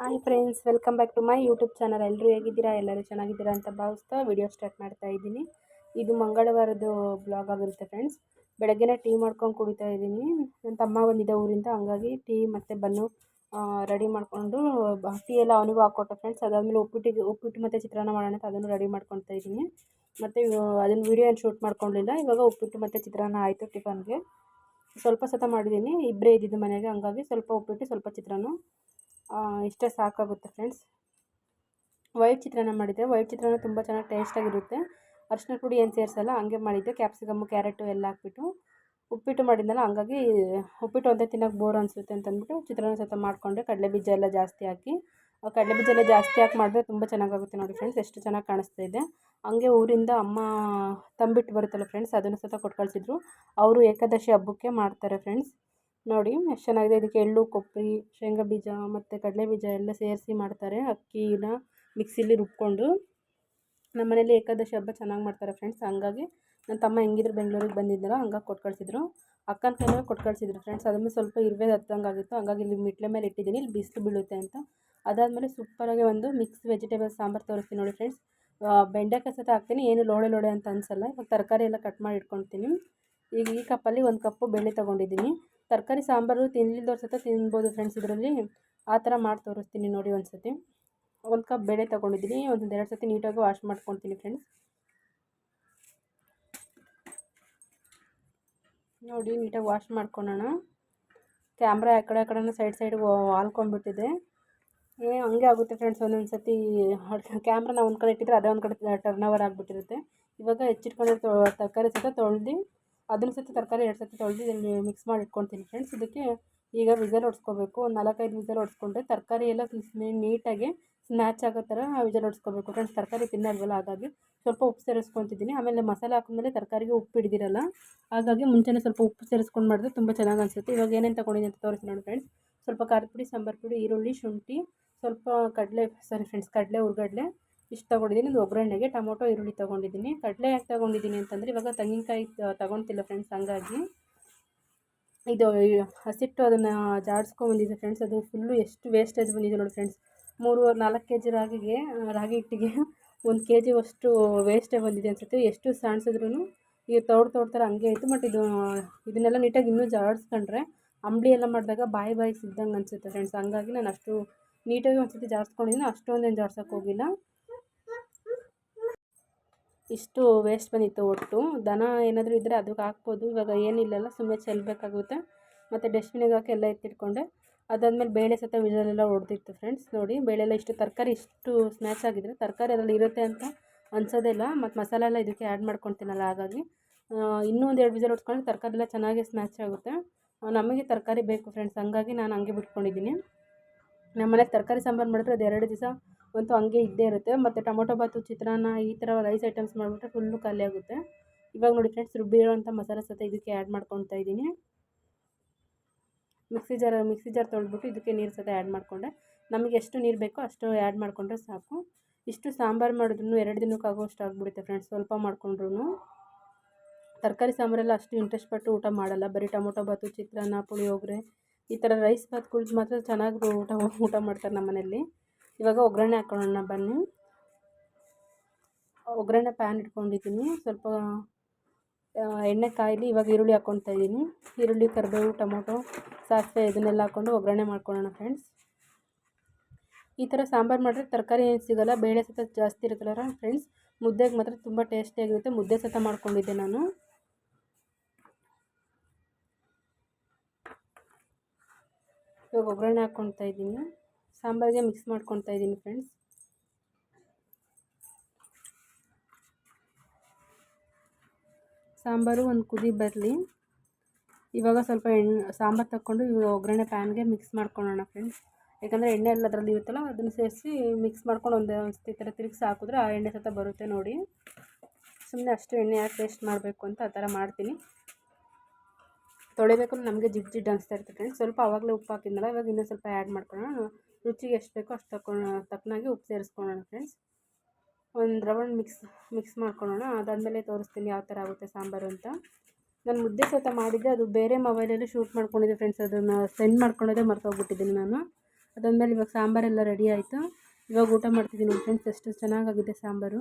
Hi friends welcome back to my YouTube channel ಎಲ್ಲರೂ ಹೇಗಿದ್ದೀರಾ? ಎಲ್ಲರೂ ಚೆನ್ನಾಗಿದ್ದೀರಾ ಅಂತ ಭಾವಿಸ್ತಾ ವಿಡಿಯೋ ಸ್ಟಾರ್ಟ್ ಮಾಡ್ತಾ ಇದ್ದೀನಿ. ಇದು ಮಂಗಳವಾರದ ಬ್ಲಾಗ್ ಆಗಿರುತ್ತೆ ಫ್ರೆಂಡ್ಸ್ ಬೆಳಗ್ಗೆನೇ ಟೀ ಮಾಡ್ಕೊಂಡು ಕುಡಿತಾ ಇದ್ದೀನಿ. ನನ್ನ ತಮ್ಮ ಬಂದಿದ್ದ ಊರಿಂದ ಹಂಗಾಗಿ ಟೀ ಮತ್ತು ಬನ್ನು ರೆಡಿ ಮಾಡಿಕೊಂಡು ಟೀ ಎಲ್ಲ ಅವನಿಗೂ ಹಾಕ್ಕೊಟ್ಟೆ ಫ್ರೆಂಡ್ಸ್ ಅದಾದಮೇಲೆ ಉಪ್ಪಿಟ್ಟಿಗೆ ಉಪ್ಪಿಟ್ಟು ಮತ್ತು ಚಿತ್ರಾನ್ನ ಮಾಡೋಣ ಅಂತ ಅದನ್ನು ರೆಡಿ ಮಾಡ್ಕೊತಾ ಇದ್ದೀನಿ. ಮತ್ತು ಅದನ್ನು ವೀಡಿಯೋ ಏನು ಶೂಟ್ ಮಾಡ್ಕೊಂಡಿಲ್ಲ. ಇವಾಗ ಉಪ್ಪಿಟ್ಟು ಮತ್ತು ಚಿತ್ರಾನ್ನ ಆಯಿತು ಟಿಫನ್ಗೆ ಸ್ವಲ್ಪ ಸತ ಮಾಡಿದ್ದೀನಿ. ಇಬ್ಬರೇ ಇದ್ದಿದ್ದು ಮನೆಗೆ. ಹಂಗಾಗಿ ಸ್ವಲ್ಪ ಉಪ್ಪಿಟ್ಟು, ಸ್ವಲ್ಪ ಚಿತ್ರಾನ್ನ. ಇಷ್ಟೇ ಸಾಕಾಗುತ್ತೆ ಫ್ರೆಂಡ್ಸ್ ವೈಟ್ ಚಿತ್ರಾನ್ನ ಮಾಡಿದ್ದೆ. ವೈಟ್ ಚಿತ್ರಾನ್ನ ತುಂಬ ಚೆನ್ನಾಗಿ ಟೇಸ್ಟಾಗಿರುತ್ತೆ ಅರಿಶಿನ ಪುಡಿ ಏನು ಸೇರಿಸಲ್ಲ, ಹಂಗೆ ಮಾಡಿದ್ದೆ. ಕ್ಯಾಪ್ಸಿಕಮ್ಮು ಕ್ಯಾರೆಟು ಎಲ್ಲ ಹಾಕ್ಬಿಟ್ಟು ಉಪ್ಪಿಟ್ಟು ಮಾಡಿದ್ನಲ್ಲ, ಹಂಗಾಗಿ ಉಪ್ಪಿಟ್ಟು ಅಂತ ತಿನ್ನೋಕೆ ಬೋರ್ ಅನಿಸುತ್ತೆ ಅಂತ ಅಂದ್ಬಿಟ್ಟು ಚಿತ್ರಾನ್ನ ಸ್ವಲ್ಪ ಮಾಡಿಕೊಂಡೆ. ಕಡಲೆ ಬೀಜ ಎಲ್ಲ ಜಾಸ್ತಿ ಹಾಕಿ. ಕಡಲೆ ಬೀಜ ಎಲ್ಲ ಜಾಸ್ತಿ ಹಾಕಿ ಮಾಡಿದ್ರೆ ತುಂಬ ಚೆನ್ನಾಗಾಗುತ್ತೆ ನೋಡಿ ಫ್ರೆಂಡ್ಸ್ ಎಷ್ಟು ಚೆನ್ನಾಗಿ ಕಾಣಿಸ್ತಾ ಇದೆ. ಹಂಗೆ ಊರಿಂದ ಅಮ್ಮ ತಂಬಿಟ್ಟು ಬರುತ್ತಲ್ಲ ಫ್ರೆಂಡ್ಸ್ ಅದನ್ನು ಸ್ವಲ್ಪ ಕೊಟ್ಟು ಕಳಿಸಿದ್ರು ಅವರು ಏಕಾದಶಿ ಹಬ್ಬಕ್ಕೆ ಮಾಡ್ತಾರೆ ಫ್ರೆಂಡ್ಸ್ ನೋಡಿ ಎಷ್ಟು ಚೆನ್ನಾಗಿದೆ. ಇದಕ್ಕೆ ಎಳ್ಳು, ಕೊಬ್ಬರಿ, ಶೇಂಗಾ ಬೀಜ ಮತ್ತು ಕಡಲೆ ಬೀಜ ಎಲ್ಲ ಸೇರಿಸಿ ಮಾಡ್ತಾರೆ. ಅಕ್ಕಿನ ಮಿಕ್ಸಿಲಿ ರುಬ್ಕೊಂಡು ನಮ್ಮ ಮನೇಲಿ ಏಕಾದಶಿ ಹಬ್ಬ ಚೆನ್ನಾಗಿ ಮಾಡ್ತಾರೆ ಫ್ರೆಂಡ್ಸ್ ಹಂಗಾಗಿ ನನ್ನ ತಮ್ಮ ಹೆಂಗಿದ್ರು ಬೆಂಗಳೂರಿಗೆ ಬಂದಿದ್ದಲ್ಲ ಹಂಗಾಗಿ ಕೊಟ್ಟು ಕಳಿಸಿದ್ರು. ಅಕ್ಕನ ಕೈಯಲ್ಲಿ ಕೊಟ್ಟು ಕಳಿಸಿದ್ರು ಫ್ರೆಂಡ್ಸ್ ಅದನ್ನು ಸ್ವಲ್ಪ ಇರುವೆ ಹತ್ತಂಗೆ ಆಗಿತ್ತು ಹಂಗಾಗಿ ಇಲ್ಲಿ ಮಿಟ್ಲೆ ಮೇಲೆ ಇಟ್ಟಿದ್ದೀನಿ. ಇಲ್ಲಿ ಬಿಸಿಲು ಬೀಳುತ್ತೆ ಅಂತ. ಅದಾದಮೇಲೆ ಸೂಪರಾಗಿ ಒಂದು ಮಿಕ್ಸ್ ವೆಜಿಟೇಬಲ್ ಸಾಂಬಾರು ತೋರಿಸ್ತೀನಿ ನೋಡಿ ಫ್ರೆಂಡ್ಸ್ ಬೆಂಡೆಕಾಯಿ ಸಹಿತ ಹಾಕ್ತೀನಿ. ಏನು ಲೋಳೆ ಲೋಳೆ ಅಂತ ಅನಿಸಲ್ಲ. ಇವಾಗ ತರಕಾರಿ ಎಲ್ಲ ಕಟ್ ಮಾಡಿ ಇಟ್ಕೊತೀನಿ ಈಗ ಈ ಕಪ್ಪಲ್ಲಿ ಒಂದು ಕಪ್ಪು ಬೆಳ್ಳಿ ತೊಗೊಂಡಿದ್ದೀನಿ. ತರಕಾರಿ, ಸಾಂಬಾರು ತಿನ್ನಲಿಲ್ದವ್ರು ಸಹಿತ ತಿನ್ಬೋದು ಫ್ರೆಂಡ್ಸ್ ಇದರಲ್ಲಿ. ಆ ಥರ ಮಾಡಿ ತೋರಿಸ್ತೀನಿ ನೋಡಿ ಒಂದು ಸತಿ. ಒಂದು ಕಪ್ ಬೇಳೆ ತೊಗೊಂಡಿದ್ದೀನಿ. ಒಂದು ಎರಡು ಸತಿ ನೀಟಾಗಿ ವಾಶ್ ಮಾಡ್ಕೊತೀನಿ ಫ್ರೆಂಡ್ಸ್ ನೋಡಿ ನೀಟಾಗಿ ವಾಶ್ ಮಾಡ್ಕೊಳೋಣ. ಕ್ಯಾಮ್ರಾ ಆ ಕಡೆ ಆ ಕಡೆ ಸೈಡ್ ಸೈಡ್ಗೆ ಹಾಲ್ಕೊಂಡ್ಬಿಟ್ಟಿದೆ ಏ, ಹಂಗೆ ಆಗುತ್ತೆ ಫ್ರೆಂಡ್ಸ್ ಒಂದೊಂದು ಸತಿ. ಕ್ಯಾಮ್ರಾನ ಒಂದು ಕಡೆ ಇಟ್ಟಿದ್ರೆ ಅದೇ ಒಂದು ಕಡೆ ಟರ್ನ್ ಓವರ್ ಆಗಿಬಿಟ್ಟಿರುತ್ತೆ. ಇವಾಗ ಹೆಚ್ಚಿಟ್ಕೊಂಡಿರೋ ತರಕಾರಿ ಸಹಿತ ತೊಳೆದು ಅದನ್ನು ಸತಿ ತರಕಾರಿ ಎರಡು ಸತಿ ತೊಳೆದು ಇಲ್ಲಿ ಮಿಕ್ಸ್ ಮಾಡಿ ಇಟ್ಕೊತೀನಿ ಫ್ರೆಂಡ್ಸ್ ಇದಕ್ಕೆ ಈಗ ವಿಸಲ್ ಹೊಡ್ಸ್ಕೋಬೇಕು. ಒಂದು ನಾಲ್ಕೈದು ವಿಸಲ್ ಹೊಡ್ಸ್ಕೊಂಡ್ರೆ ತರಕಾರಿ ಎಲ್ಲ ನೀಟಾಗಿ ಸ್ಮ್ಯಾಚ್ ಆಗೋ ಥರ ವಿಜಲ್ ಹೊಡ್ಸ್ಕೋಬೇಕು. ಫ್ರೆಂಡ್ಸ್ ತರಕಾರಿ ತಿನ್ನಲ್ವಲ್ಲ? ಹಾಗಾಗಿ ಸ್ವಲ್ಪ ಉಪ್ಪು ಸೇರಿಸ್ಕೊತಿದ್ದೀನಿ. ಆಮೇಲೆ ಮಸಾಲೆ ಹಾಕಿದ್ಮೇಲೆ ತರಕಾರಿಗೆ ಉಪ್ಪು ಹಿಡಿದಿರಲ್ಲ? ಹಾಗಾಗಿ ಮುಂಚೆನೇ ಸ್ವಲ್ಪ ಉಪ್ಪು ಸೇರಿಸ್ಕೊಂಡು ಮಾಡಿದ್ರೆ ತುಂಬ ಚೆನ್ನಾಗಿ ಅನಿಸುತ್ತೆ. ಇವಾಗ ಏನೇನು ತೊಗೊಂಡಿದ್ದೀನಿ ಅಂತ ತೋರಿಸಿ ನೋಡಿ ಫ್ರೆಂಡ್ಸ್ ಸ್ವಲ್ಪ ಖಾರದ ಪುಡಿ, ಸಾಂಬಾರು ಪುಡಿ, ಈರುಳ್ಳಿ, ಶುಂಠಿ, ಸ್ವಲ್ಪ ಕಡಲೆ ಸಾರಿ ಫ್ರೆಂಡ್ಸ್ ಕಡಲೆ ಹುರ್ಗಡ್ಲೆ ಇಷ್ಟು ತೊಗೊಂಡಿದ್ದೀನಿ. ಒಂದು ಒಗ್ಗರಣೆಗೆ ಟೊಮೊಟೊ, ಈರುಳ್ಳಿ ತೊಗೊಂಡಿದ್ದೀನಿ. ಕಡಲೆ ಯಾಕೆ ತೊಗೊಂಡಿದ್ದೀನಿ ಅಂತಂದರೆ ಇವಾಗ ತೆಂಗಿನಕಾಯಿ ತೊಗೊತಿಲ್ಲ ಫ್ರೆಂಡ್ಸ್ ಹಂಗಾಗಿ. ಇದು ಹಸಿಟ್ಟು ಅದನ್ನು ಜಾಡಿಸ್ಕೊಂಬಂದಿದ್ದೆ ಫ್ರೆಂಡ್ಸ್ ಅದು ಫುಲ್ಲು ಎಷ್ಟು ವೇಸ್ಟೇಜ್ ಬಂದಿದೆ ನೋಡಿ ಫ್ರೆಂಡ್ಸ್ ಮೂರು, ನಾಲ್ಕು ಕೆ ಜಿ ರಾಗಿಗೆ ರಾಗಿ ಹಿಟ್ಟಿಗೆ ಒಂದು ಕೆ ಜಿ ಅಷ್ಟು ವೇಸ್ಟೇ ಬಂದಿದೆ ಅನಿಸುತ್ತೆ. ಎಷ್ಟು ಸಾಣಿಸಿದ್ರು ಈಗ ತೋಡ್ ತೋಡ್ತಾರೆ ಹಂಗೆ ಆಯಿತು. ಬಟ್ ಇದು, ಇದನ್ನೆಲ್ಲ ನೀಟಾಗಿ ಇನ್ನೂ ಜಾಡಿಸ್ಕೊಂಡ್ರೆ ಅಂಬಳಿ ಎಲ್ಲ ಮಾಡಿದಾಗ ಬಾಯಿ ಬಾಯಿ ಸಿದ್ದಂಗೆ ಅನಿಸುತ್ತೆ ಫ್ರೆಂಡ್ಸ್ ಹಂಗಾಗಿ ನಾನು ಅಷ್ಟು ನೀಟಾಗಿ ಒಂದು ಸತಿ ಜಾಡಿಸ್ಕೊಂಡಿದ್ದೀನಿ. ಅಷ್ಟೊಂದೇನು ಜಾಡ್ಸೋಕೆ ಹೋಗಿಲ್ಲ. ಇಷ್ಟು ವೇಸ್ಟ್ ಬಂದಿತ್ತು ಒಟ್ಟು. ದನ ಏನಾದರೂ ಇದ್ದರೆ ಅದಕ್ಕೆ ಹಾಕ್ಬೋದು. ಇವಾಗ ಏನಿಲ್ಲಲ್ಲ ಸುಮ್ಮನೆ ಚೆಲ್ಲಬೇಕಾಗುತ್ತೆ ಮತ್ತು ಡಸ್ಟ್ಬಿನಿಗೆ ಹಾಕಿ ಎಲ್ಲ ಎತ್ತಿಟ್ಕೊಂಡೆ. ಅದಾದಮೇಲೆ ಬೇಳೆ ಸತ ವಿಜಲೆಲ್ಲ ಹೊಡೆದಿತ್ತು ಫ್ರೆಂಡ್ಸ್ ನೋಡಿ ಬೇಳೆ ಎಲ್ಲ ಇಷ್ಟು ತರಕಾರಿ ಇಷ್ಟು ಸ್ಮ್ಯಾಚ್ ಆಗಿದ್ರೆ ತರಕಾರಿ ಅದರಲ್ಲಿ ಇರುತ್ತೆ ಅಂತ ಅನ್ಸೋದೇ ಇಲ್ಲ. ಮತ್ತು ಮಸಾಲೆ ಎಲ್ಲ ಇದಕ್ಕೆ ಆ್ಯಡ್ ಮಾಡ್ಕೊತೀನಲ್ಲ ಹಾಗಾಗಿ ಇನ್ನೂ ಒಂದು ಎರಡು ವಿಜಲ್ ಹೊಡ್ಸ್ಕೊಂಡ್ರೆ ತರಕಾರಿ ಎಲ್ಲ ಚೆನ್ನಾಗಿ ಸ್ಮ್ಯಾಚ್ ಆಗುತ್ತೆ. ನಮಗೆ ತರಕಾರಿ ಬೇಕು ಫ್ರೆಂಡ್ಸ್ ಹಂಗಾಗಿ ನಾನು ಹಂಗೆ ಬಿಟ್ಕೊಂಡಿದ್ದೀನಿ. ನಮ್ಮ ಮನೆಗೆ ತರಕಾರಿ ಸಾಂಬಾರು ಮಾಡಿದ್ರೆ ಅದು ಎರಡು ದಿವಸ ಅಂತೂ ಹಂಗೆ ಇದ್ದೇ ಇರುತ್ತೆ. ಮತ್ತು ಟೊಮೊಟೊ ಬಾತು, ಚಿತ್ರಾನ್ನ ಈ ಥರ ರೈಸ್ ಐಟಮ್ಸ್ ಮಾಡಿಬಿಟ್ರೆ ಫುಲ್ಲು ಖಾಲಿ ಆಗುತ್ತೆ. ಇವಾಗ ನೋಡಿ ಫ್ರೆಂಡ್ಸ್ ರುಬ್ಬಿರೋಂಥ ಮಸಾಲೆ ಸತ ಇದಕ್ಕೆ ಆ್ಯಡ್ ಮಾಡ್ಕೊತಾ ಇದ್ದೀನಿ. ಮಿಕ್ಸಿ ಜಾರ್ ಮಿಕ್ಸಿ ಜಾರ್ ತೊಳೆದ್ಬಿಟ್ಟು ಇದಕ್ಕೆ ನೀರು ಸತ ಆ್ಯಡ್ ಮಾಡಿಕೊಂಡೆ. ನಮಗೆ ಎಷ್ಟು ನೀರು ಬೇಕೋ ಅಷ್ಟು ಆ್ಯಡ್ ಮಾಡಿಕೊಂಡ್ರೆ ಸಾಕು. ಇಷ್ಟು ಸಾಂಬಾರು ಮಾಡಿದ್ರು ಎರಡು ದಿನಕ್ಕೆ ಆಗೋಷ್ಟು ಆಗಿಬಿಡುತ್ತೆ ಫ್ರೆಂಡ್ಸ್ ಸ್ವಲ್ಪ ಮಾಡಿಕೊಂಡ್ರು ತರಕಾರಿ ಸಾಂಬಾರೆಲ್ಲ ಅಷ್ಟು ಇಂಟ್ರೆಸ್ಟ್ ಪಟ್ಟು ಊಟ ಮಾಡಲ್ಲ. ಬರೀ ಟೊಮೊಟೊ ಬಾತು, ಚಿತ್ರಾನ್ನ, ಪುಳಿಯೋಗರೆ ಈ ಥರ ರೈಸ್ ಬಾತ್ಗಳು ಮಾತ್ರ ಚೆನ್ನಾಗಿ ಊಟ ಊಟ ಮಾಡ್ತಾರೆ ನಮ್ಮ ಮನೆಯಲ್ಲಿ. ಇವಾಗ ಒಗ್ಗರಣೆ ಹಾಕ್ಕೊಳ್ಳೋಣ ಬನ್ನಿ. ಒಗ್ಗರಣೆ ಪ್ಯಾನ್ ಇಟ್ಕೊಂಡಿದ್ದೀನಿ. ಸ್ವಲ್ಪ ಎಣ್ಣೆ ಕಾಯಲಿ ಇವಾಗ ಈರುಳ್ಳಿ ಹಾಕ್ಕೊತಾ ಇದ್ದೀನಿ. ಈರುಳ್ಳಿ, ಕರಿಬೇವು, ಟೊಮೊಟೊ, ಸಾಸಿವೆ ಇದನ್ನೆಲ್ಲ ಹಾಕ್ಕೊಂಡು ಒಗ್ಗರಣೆ ಮಾಡ್ಕೊಳ್ಳೋಣ ಫ್ರೆಂಡ್ಸ್ ಈ ಥರ ಸಾಂಬಾರು ಮಾಡಿದ್ರೆ ತರಕಾರಿ ಏನು ಸಿಗೋಲ್ಲ, ಬೇಳೆ ಸತ ಜಾಸ್ತಿ ಇರುತ್ತಲ್ಲ ಫ್ರೆಂಡ್ಸ್ ಮುದ್ದೆಗೆ ಮಾತ್ರ ತುಂಬ ಟೇಸ್ಟಿಯಾಗಿರುತ್ತೆ ಮುದ್ದೆ ಸತ ಮಾಡ್ಕೊಂಡಿದ್ದೆ ನಾನು. ಇವಾಗ ಒಗ್ಗರಣೆ ಹಾಕ್ಕೊಳ್ತಾ ಇದ್ದೀನಿ. ಸಾಂಬಾರಿಗೆ ಮಿಕ್ಸ್ ಮಾಡ್ಕೊತಾ ಇದ್ದೀನಿ ಫ್ರೆಂಡ್ಸ್ ಸಾಂಬಾರು ಒಂದು ಕುದಿ ಬರಲಿ. ಇವಾಗ ಸ್ವಲ್ಪ ಎಣ್ಣೆ ಸಾಂಬಾರು ತಗೊಂಡು ಇವಾಗ ಒಗ್ಗರಣೆ ಪ್ಯಾನ್ಗೆ ಮಿಕ್ಸ್ ಮಾಡ್ಕೊಳ್ಳೋಣ ಫ್ರೆಂಡ್ಸ್ ಯಾಕಂದರೆ ಎಣ್ಣೆ ಎಲ್ಲ ಅದರಲ್ಲಿ ಇರುತ್ತಲ್ಲ, ಅದನ್ನು ಸೇರಿಸಿ ಮಿಕ್ಸ್ ಮಾಡ್ಕೊಂಡು ಒಂದು ಈ ಥರ ತಿರುಗಿಸಿ ಹಾಕಿದ್ರೆ ಆ ಎಣ್ಣೆ ಸತ ಬರುತ್ತೆ ನೋಡಿ. ಸುಮ್ಮನೆ ಅಷ್ಟು ಎಣ್ಣೆ ಯಾಕೆ ವೇಸ್ಟ್ ಮಾಡಬೇಕು ಅಂತ ಆ ಥರ ಮಾಡ್ತೀನಿ. ತೊಳಿಬೇಕು ನಮಗೆ ಜಿಡ್ ಜಿಡ್ ಅನಿಸ್ತಾ ಇರುತ್ತೆ ಫ್ರೆಂಡ್ಸ್ ಸ್ವಲ್ಪ ಆವಾಗಲೇ ಉಪ್ಪು ಹಾಕಿದ್ನಲ್ಲ, ಇವಾಗ ಇನ್ನೂ ಸ್ವಲ್ಪ ಆ್ಯಡ್ ಮಾಡ್ಕೊಳ್ಳೋಣ. ರುಚಿಗೆ ಎಷ್ಟು ಬೇಕೋ ಅಷ್ಟು ತಕೊಂಡು ತಕ್ಕನಾಗಿ ಉಪ್ಪು ಸೇರಿಸ್ಕೊಳ್ಳೋಣ ಫ್ರೆಂಡ್ಸ್ ಒಂದು ರೌಂಡ್ ಮಿಕ್ಸ್ ಮಿಕ್ಸ್ ಮಾಡ್ಕೊಳ್ಳೋಣ. ಅದಾದಮೇಲೆ ತೋರಿಸ್ತೀನಿ ಯಾವ ಥರ ಆಗುತ್ತೆ ಸಾಂಬಾರು ಅಂತ. ನಾನು ಮುದ್ದೆ ಸತ ಮಾಡಿದ್ದೆ ಅದು ಬೇರೆ ಮೊಬೈಲಲ್ಲಿ ಶೂಟ್ ಮಾಡ್ಕೊಂಡಿದ್ದೆ ಫ್ರೆಂಡ್ಸ್ ಅದನ್ನು ಸೆಂಡ್ ಮಾಡ್ಕೊಳ್ಳೋದೇ ಮರ್ತೋಗ್ಬಿಟ್ಟಿದ್ದೀನಿ ನಾನು. ಅದಾದಮೇಲೆ ಇವಾಗ ಸಾಂಬಾರೆಲ್ಲ ರೆಡಿ ಆಯಿತು. ಇವಾಗ ಊಟ ಮಾಡ್ತಿದ್ದೀನಿ ಫ್ರೆಂಡ್ಸ್ ಎಷ್ಟು ಚೆನ್ನಾಗಾಗಿದೆ ಸಾಂಬಾರು.